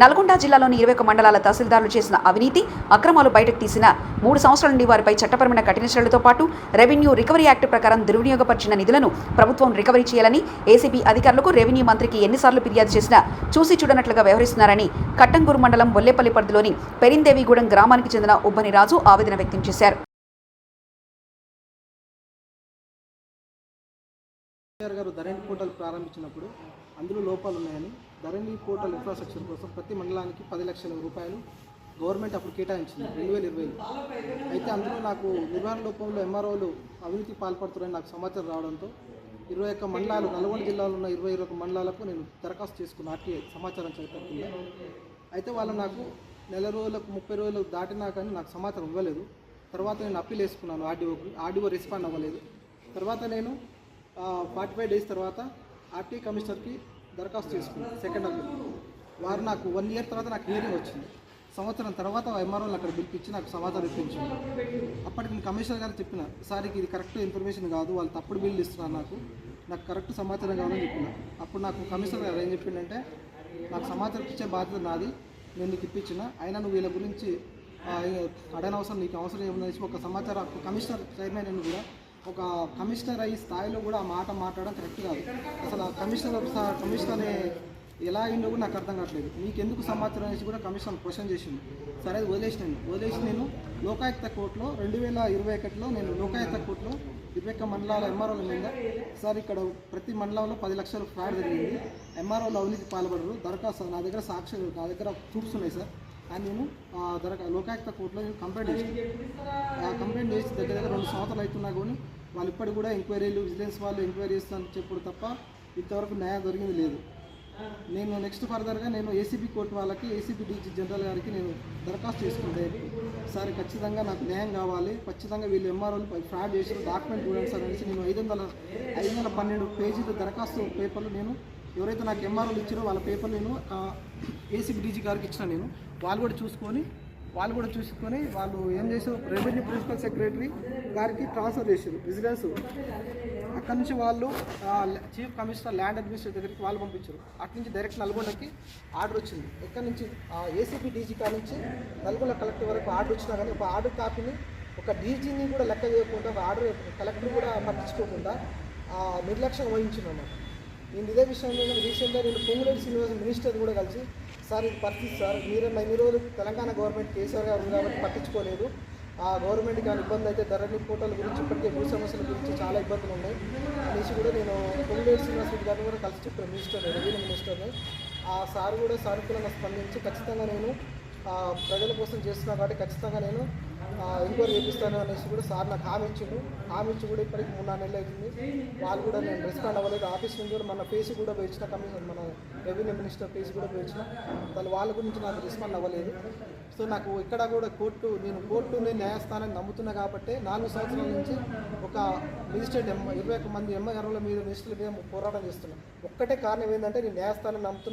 నల్గొండ జిల్లాలోని ఇరవై ఒక మండలాల తహసీల్దారులు చేసిన అవినీతి అక్రమాలు బయటకు తీసిన మూడు సంవత్సరాల నుండి వారిపై చట్టపరమైన కఠిన చర్యలతో పాటు రెవెన్యూ రికవరీ యాక్ట్ ప్రకారం దుర్వినియోగపరిచిన నిధులను ప్రభుత్వం రికవరీ చేయాలని ఏసీబీ అధికారులకు రెవెన్యూ మంత్రికి ఎన్నిసార్లు ఫిర్యాదు చేసినా చూసి చూడనట్లుగా వ్యవహరిస్తున్నారని కట్టంగూరు మండలం బొల్లేపల్లి పరిధిలోని పెరిందేవిగూడెం గ్రామానికి చెందిన ఉబ్బని రాజు ఆవేదన వ్యక్తం చేశారు. కేసీఆర్ గారు ధరణి పోర్టల్ ప్రారంభించినప్పుడు అందులో లోపాలు ఉన్నాయని ధరణి పోర్టల్ ఇన్ఫ్రాస్ట్రక్చర్ కోసం ప్రతి మండలానికి పది లక్షల రూపాయలు గవర్నమెంట్ అప్పుడు కేటాయించింది రెండు వేల ఇరవైలో. అయితే అందులో నాకు నిర్వహణ లోపంలో ఎంఆర్ఓలు అవినీతి పాల్పడుతున్నారని నాకు సమాచారం రావడంతో ఇరవై ఒక్క మండలాలు నల్గొండ జిల్లాలో ఉన్న ఇరవై ఇరవై మండలాలకు నేను దరఖాస్తు చేసుకున్న ఆర్టీఐ సమాచారం చేపట్టింది అయితే వాళ్ళు నాకు నెల రోజులకు ముప్పై రోజులకు దాటినా కానీ నాకు సమాచారం ఇవ్వలేదు. తర్వాత నేను అప్పీల్ వేసుకున్నాను ఆర్డీఓకి. ఆర్డీఓ రెస్పాండ్ అవ్వలేదు. తర్వాత నేను ఫార్టీ ఫైవ్ డేస్ తర్వాత ఆర్టీ కమిషనర్కి దరఖాస్తు చేసుకున్నాను సెకండ్ అప్పీల్ వారు నాకు వన్ ఇయర్ తర్వాత నాకు హియరింగ్ వచ్చింది. సంవత్సరం తర్వాత ఎంఆర్ఓలు అక్కడ పిలిపించి నాకు సమాధానం ఇప్పించింది అప్పటికి నేను కమిషనర్ గారు చెప్పిన సార్ ఇది కరెక్ట్ ఇన్ఫర్మేషన్ కాదు వాళ్ళు తప్పుడు బిల్లు ఇస్తున్నారు నాకు. నాకు కరెక్ట్ సమాచారం కావాలని చెప్పిన. అప్పుడు నాకు కమిషనర్ గారు ఏం చెప్పిండంటే నాకు సమాచారం ఇచ్చే బాధ్యత నాది నేను నీకు ఇప్పించిన. అయినా నువ్వు వీళ్ళ గురించి అడగనవసరం నీకు అవసరం ఏముందని ఒక సమాచారం కమిషనర్ చైర్మన్ అని కూడా ఒక కమిషనర్ అయ్యి స్థాయిలో కూడా ఆ మాట మాట్లాడడం కరెక్ట్ కాదు. అసలు ఆ కమిషనర్ స- కమిషనర్ అనే ఎలా అయిందో కూడా నాకు అర్థం కావట్లేదు. మీకు ఎందుకు సమాచారం అనేసి కూడా కమిషన్ క్వశ్చన్ చేసింది. సరే అది వదిలేసినాను వదిలేసి నేను లోకాయుక్త కోర్టులో రెండు వేల ఇరవై ఒకటిలో నేను లోకాయుక్త కోర్టులో ఇరవై ఒక్క మండలాల ఎంఆర్ఓల మీద సార్ ఇక్కడ ప్రతి మండలంలో పది లక్షలు ఫ్రాడ్ జరిగింది. ఎంఆర్ఓలు అవినీతి పాల్పడరు. దరఖాస్తు నా దగ్గర సాక్షులు నా దగ్గర ప్రూఫ్స్ ఉన్నాయి సార్. అని నేను ఆ, దరఖా లోకాయుక్త కోర్టులో నేను కంప్లైంట్ చేసాను ఆ కంప్లైంట్ చేసి దగ్గర దగ్గర రెండు సంవత్సరాలు అవుతున్నా కానీ వాళ్ళు ఇప్పటికి కూడా ఎంక్వైరీలు విజిలెన్స్ వాళ్ళు ఎంక్వైరీ చేస్తానని చెప్పుడు తప్ప ఇంతవరకు న్యాయం దొరికింది లేదు. నేను నెక్స్ట్ ఫర్దర్గా నేను ఏసీబీ కోర్టు వాళ్ళకి ఏసీబీ డీజీ జనరల్ గారికి నేను దరఖాస్తు చేసుకుంటే సార్ ఖచ్చితంగా నాకు న్యాయం కావాలి. ఖచ్చితంగా వీళ్ళు ఎంఆర్ఓలు ఫ్రాడ్ చేసిన డాక్యుమెంట్ చూడండి సార్ అనేసి నేను ఐదు వందల ఐదు వందల పన్నెండు పేజీల దరఖాస్తు పేపర్లు నేను ఎవరైతే నాకు ఎంఆర్ఓలు ఇచ్చారో వాళ్ళ పేపర్ నేను ఏసీబీ డీజీ గారికి ఇచ్చిన నేను. వాళ్ళు కూడా చూసుకొని వాళ్ళు కూడా చూసుకొని వాళ్ళు ఏం చేశారు? రెవెన్యూ ప్రిన్సిపల్ సెక్రటరీ గారికి ట్రాన్స్ఫర్ చేశారు విజిలెన్స్ అక్కడి నుంచి వాళ్ళు చీఫ్ కమిషనర్ ల్యాండ్ అడ్మినిస్ట్రేటర్ దగ్గరికి వాళ్ళు పంపించారు. అక్కడి నుంచి డైరెక్ట్ నల్గొండకి ఆర్డర్ వచ్చింది. ఎక్కడి నుంచి? ఏసీపీ డీజీ కాడ నుంచి నల్గొండ కలెక్టర్ వరకు ఆర్డర్ వచ్చినా కానీ ఒక ఆర్డర్ కాపీని ఒక డీజీని కూడా లెక్క చేయకుండా ఒక ఆర్డర్ కలెక్టర్ కూడా పట్టించుకోకుండా ఆ, నిర్లక్ష్యం వహించింది అన్నమాట. నేను ఇదే విషయంలో రీసెంట్గా నేను పొంగులేటి శ్రీనివాస మినిస్టర్ కూడా కలిసి సార్ ఇది పరిస్థితి సార్ మీరు ఇన్ని రోజులు తెలంగాణ గవర్నమెంట్ కేసీఆర్ గారు ఉంది కాబట్టి పట్టించుకోలేదు. ఆ గవర్నమెంట్ కానీ ఇబ్బంది అయితే ధరణి పోర్టల్ గురించి ఇప్పటికే భూ సమస్యల గురించి చాలా ఇబ్బందులు ఉన్నాయి. అనేసి కూడా నేను పొంగులేటి శ్రీనివాస రెడ్డి గారిని కూడా కలిసి చెప్పాను మినిస్టర్ రెవెన్యూ మినిస్టర్ని ఆ సార్ కూడా సానుకూలంగా స్పందించి ఖచ్చితంగా నేను ప్రజల కోసం చేస్తున్నా కాబట్టి ఖచ్చితంగా నేను ఎంక్వైరీ చేపిస్తాను అనేసి కూడా సార్ నాకు హామీ ఇచ్చిండు. హామీ ఇచ్చి కూడా ఇప్పటికి మూడు నాలుగు నెలలు అవుతుంది. వాళ్ళు కూడా నేను రెస్పాండ్ అవ్వలేదు. ఆఫీస్ నుంచి కూడా మన ఫేస్ కూడా పోయించిన కమిషన్ మన రెవెన్యూ మినిస్టర్ ఫేస్ కూడా పోయించిన వాళ్ళు వాళ్ళ గురించి నాకు రెస్పాండ్ అవ్వలేదు. సో నాకు ఇక్కడ కూడా కోర్టు నేను కోర్టుని న్యాయస్థానాన్ని నమ్ముతున్నా కాబట్టి నాలుగు సంవత్సరాల నుంచి ఒక మినిస్టర్ ఇరవై ఒక మంది ఎమ్మెల్యేల మీద మినిస్టర్ల మీద పోరాటం చేస్తున్నాం. ఒక్కటే కారణం ఏంటంటే నేను న్యాయస్థానం నమ్ముతున్నా.